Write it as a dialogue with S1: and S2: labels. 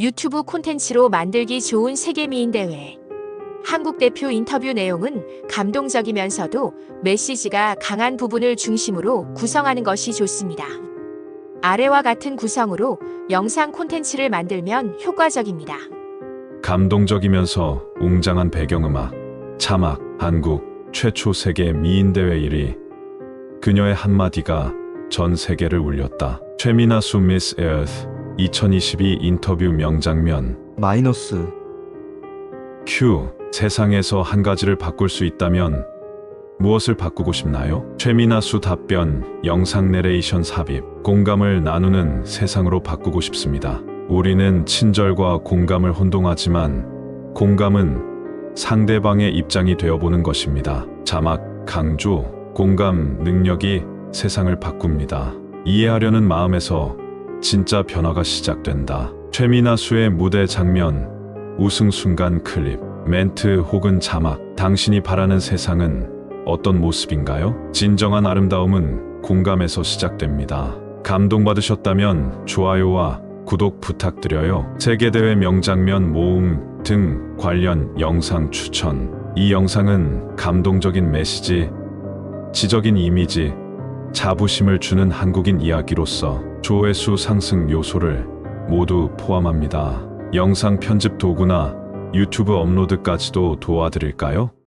S1: 유튜브 콘텐츠로 만들기 좋은 세계미인 대회. 한국 대표 인터뷰 내용은 감동적이면서도 메시지가 강한 부분을 중심으로 구성하는 것이 좋습니다. 아래와 같은 구성으로 영상 콘텐츠를 만들면 효과적입니다.
S2: 감동적이면서 웅장한 배경음악, 자막, 한국 최초 세계 미인대회 1위. 그녀의 한마디가 전 세계를 울렸다. 최미나 수 미스 에어스 2022 인터뷰 명장면.
S3: 마이너스
S2: 큐. 세상에서 한 가지를 바꿀 수 있다면 무엇을 바꾸고 싶나요? 최미나 수 답변, 영상 내레이션 삽입, 공감을 나누는 세상으로 바꾸고 싶습니다. 우리는 친절과 공감을 혼동하지만 공감은 상대방의 입장이 되어보는 것입니다. 자막, 강조, 공감 능력이 세상을 바꿉니다. 이해하려는 마음에서 진짜 변화가 시작된다. 최미나 수의 무대 장면, 우승 순간 클립, 멘트 혹은 자막, 당신이 바라는 세상은 어떤 모습인가요? 진정한 아름다움은 공감에서 시작됩니다. 감동받으셨다면 좋아요와 구독 부탁드려요. 세계대회 명장면 모음 등 관련 영상 추천. 이 영상은 감동적인 메시지, 지적인 이미지, 자부심을 주는 한국인 이야기로서 조회수 상승 요소를 모두 포함합니다. 영상 편집 도구나 유튜브 업로드까지도 도와드릴까요?